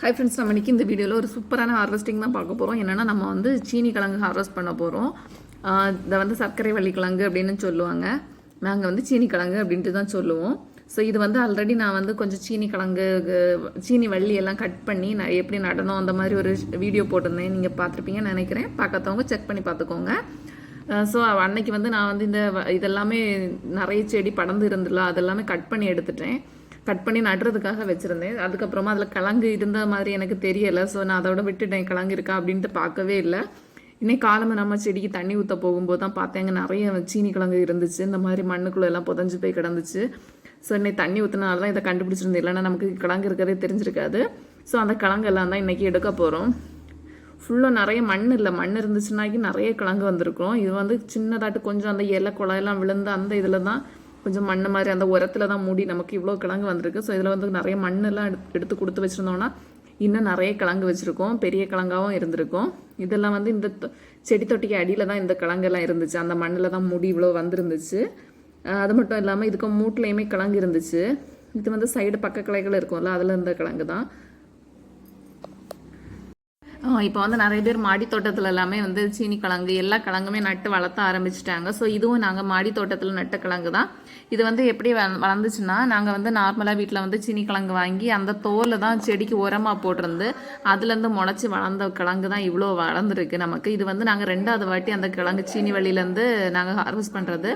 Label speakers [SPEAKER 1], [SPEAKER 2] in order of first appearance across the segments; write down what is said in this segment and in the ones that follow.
[SPEAKER 1] Hi friends நம்ம இன்றைக்கி இந்த வீடியோவில் ஒரு சூப்பரான ஹார்வெஸ்டிங் தான் பார்க்க போகிறோம் என்னென்னா நம்ம வந்து சீனி கிழங்கு ஹார்வெஸ்ட் பண்ண போகிறோம் இதை வந்து சர்க்கரை வள்ளி கிழங்கு அப்படின்னு சொல்லுவாங்க. நாங்கள் வந்து சீனி கிழங்கு அப்படின்ட்டு தான் சொல்லுவோம். ஸோ இது வந்து ஆல்ரெடி நான் வந்து கொஞ்சம் சீனி கிழங்கு சீனி வள்ளி எல்லாம் கட் பண்ணி நான் எப்படி நடனம் அந்த மாதிரி ஒரு வீடியோ போட்டிருந்தேன். நீங்கள் பார்த்துருப்பீங்கன்னு நினைக்கிறேன். பார்க்காதவங்க செக் பண்ணி பார்த்துக்கோங்க. ஸோ அன்னைக்கு வந்து நான் வந்து இந்த இதெல்லாமே நிறைய செடி படர்ந்து இருந்துல அதெல்லாமே கட் பண்ணி எடுத்துட்டேன். கட் பண்ணி நடுறதுக்காக வச்சுருந்தேன். அதுக்கப்புறமா அதில் கிழங்கு இருந்த மாதிரி எனக்கு தெரியலை. ஸோ நான் அதோட விட்டுட்டேன். கிழங்கு இருக்கா அப்படின்ட்டு பார்க்கவே இல்லை. இன்னைக்கு காலமாக நம்ம செடிக்கு தண்ணி ஊற்ற போகும்போது தான் பார்த்தேங்க நிறைய சீனி கிழங்கு இருந்துச்சு. இந்த மாதிரி மண்ணுக்குள்ள எல்லாம் புதஞ்சு போய் கிடந்துச்சு. ஸோ இன்னைக்கு தண்ணி ஊற்றினால தான் இதை கண்டுபிடிச்சிருந்தேன். இல்லைன்னா நமக்கு கிழங்கு இருக்கிறதே தெரிஞ்சிருக்காது. ஸோ அந்த கிழங்கு எல்லாம் தான் இன்றைக்கி எடுக்க போகிறோம் ஃபுல்லாக நிறைய மண் இல்லை. மண் இருந்துச்சுன்னாக்கி நிறைய கிழங்கு வந்திருக்கும். இது வந்து சின்னதாட்டு கொஞ்சம் அந்த இலை குழாயெல்லாம் விழுந்து அந்த இதில் தான் கொஞ்சம் மண் மாதிரி அந்த உரத்தில் தான் மூடி நமக்கு இவ்வளோ கிழங்கு வந்திருக்கு. ஸோ இதில் வந்து நிறைய மண்ணெல்லாம் எடுத்து எடுத்து கொடுத்து வச்சுருந்தோன்னா இன்னும் நிறைய கிழங்கு வச்சுருக்கோம். பெரிய கிழங்காவும் இருந்திருக்கும். இதெல்லாம் வந்து இந்த தொ- செடி தொட்டிக்கு அடியில் தான் இந்த கிழங்கெல்லாம் இருந்துச்சு. அந்த மண்ணில் தான் முடி இவ்வளோ வந்திருந்துச்சு. அது மட்டும் இல்லாமல் இதுக்கு மூட்டிலையுமே கிழங்கு இருந்துச்சு. இது வந்து சைடு பக்க கிளைகள் இருக்கும்ல அதில் இருந்த கிழங்கு தான். இப்போ வந்து நிறைய பேர் மாடி தோட்டத்தில் எல்லாமே வந்து சீனி கிழங்கு எல்லா கிழங்குமே நட்டு வளர்த்த ஆரம்பிச்சிட்டாங்க. ஸோ இதுவும் நாங்கள் மாடி தோட்டத்தில் நட்ட கிழங்கு தான். இது வந்து எப்படி வளர்ந்துச்சுன்னா நாங்கள் வந்து நார்மலாக வீட்டில் வந்து சீனி கிழங்கு வாங்கி அந்த தோலை தான் செடிக்கு உரமாக போட்டிருந்து அதுலேருந்து முளைச்சி வளர்ந்த கிழங்கு தான் இவ்வளோ வளர்ந்துருக்கு நமக்கு. இது வந்து நாங்கள் ரெண்டாவது வாட்டி அந்த கிழங்கு சீனி வழியிலேருந்து நாங்கள் ஹார்வெஸ்ட் பண்ணுறது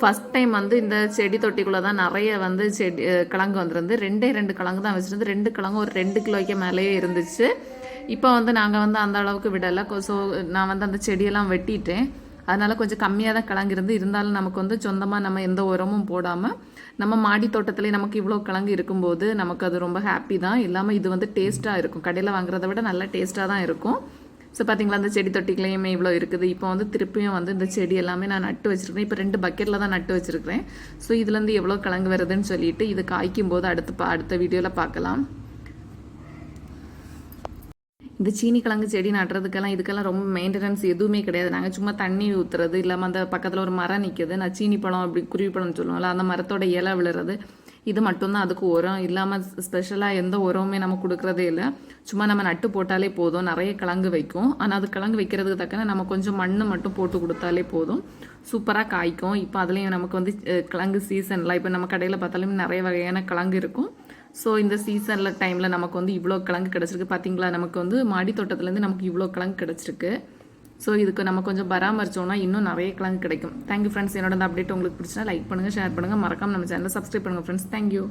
[SPEAKER 1] ஃபஸ்ட் டைம் வந்து இந்த செடி தொட்டிக்குள்ளே தான் நிறைய வந்து செடி கிழங்கு வந்திருந்து ரெண்டே ரெண்டு கிழங்கு தான் வச்சுருந்து ரெண்டு கிழங்கு ஒரு ரெண்டு கிலோய்க்கு மேலேயே இருந்துச்சு. இப்போ வந்து நாங்கள் வந்து அந்த அளவுக்கு விடலை. ஸோ நான் வந்து அந்த செடியெல்லாம் வெட்டிட்டேன். அதனால கொஞ்சம் கம்மியாக தான் கிழங்கு இருந்து இருந்தாலும் நமக்கு வந்து சொந்தமாக நம்ம எந்த உரமும் போடாமல் நம்ம மாடி தோட்டத்திலே நமக்கு இவ்வளோ கிழங்கு இருக்கும்போது நமக்கு அது ரொம்ப ஹாப்பி தான். இல்லாமல் இது வந்து டேஸ்ட்டாக இருக்கும். கடையில் வாங்குறத விட நல்லா டேஸ்ட்டாக தான் இருக்கும். ஸோ பார்த்தீங்களா அந்த செடி தொட்டிகளையுமே இவ்வளோ இருக்குது. இப்போ வந்து திருப்பியும் வந்து இந்த செடி எல்லாமே நான் நட்டு வச்சுருக்கேன் இப்போ ரெண்டு பக்கெட்டில் தான் நட்டு வச்சுருக்கிறேன். ஸோ இதுலேருந்து எவ்வளோ கிழங்கு வருதுன்னு சொல்லிட்டு இது காய்க்கும் போது அடுத்து பா- அடுத்த வீடியோவில் பார்க்கலாம் இந்த சீனி கிழங்கு செடி நடுறதுக்கெல்லாம் இதுக்கெல்லாம் ரொம்ப மெயின்டெனன்ஸ் எதுவுமே கிடையாது. நாங்கள் சும்மா தண்ணி ஊற்றுறது இல்லாமல் அந்த பக்கத்தில் ஒரு மரம் நிற்குது நான் சீனி பழம் அப்படி குருவி பழம்னு சொல்லுவோம்ல அந்த மரத்தோட இலை விழுறது இது மட்டும்தான் அதுக்கு உரம். இல்லாமல் ஸ்பெஷலாக எந்த உரமுமே நம்ம கொடுக்குறதே இல்லை. சும்மா நம்ம நட்டு போட்டாலே போதும் நிறைய கிழங்கு வைக்கும். ஆனால் அது கிழங்கு வைக்கிறதுக்கு தக்கன நம்ம கொஞ்சம் மண் மட்டும் போட்டு கொடுத்தாலே போதும். சூப்பராக காய்க்கும். இப்போ அதுலேயும் நமக்கு வந்து கிழங்கு சீசனில் இப்போ நம்ம கடையில் பார்த்தாலும் நிறைய வகையான கிழங்கு இருக்கும். ஸோ இந்த சீசனில் டைமில் நமக்கு வந்து இவ்வளோ கிழங்கு கிடச்சிருக்கு. பார்த்தீங்களா நமக்கு வந்து மாடி தோட்டத்துலேருந்து நமக்கு இவ்வளோ கிழங்கு கிடச்சிருக்கு. ஸோ இதுக்கு நம்ம கொஞ்சம் பராமரிச்சோம்னா இன்னும் நிறைய கிழங்கு கிடைக்கும். தேங்க்யூ ஃப்ரெண்ட்ஸ் என்னோட அப்டேட் உங்களுக்கு பிடிச்சினா லைக் பண்ணுங்கள் ஷேர் பண்ணுங்கள் மறக்காம நம்ம சேனலை சப்ஸ்கிரைப் பண்ணுங்கள் ஃப்ரெண்ட்ஸ் தேங்க்யூ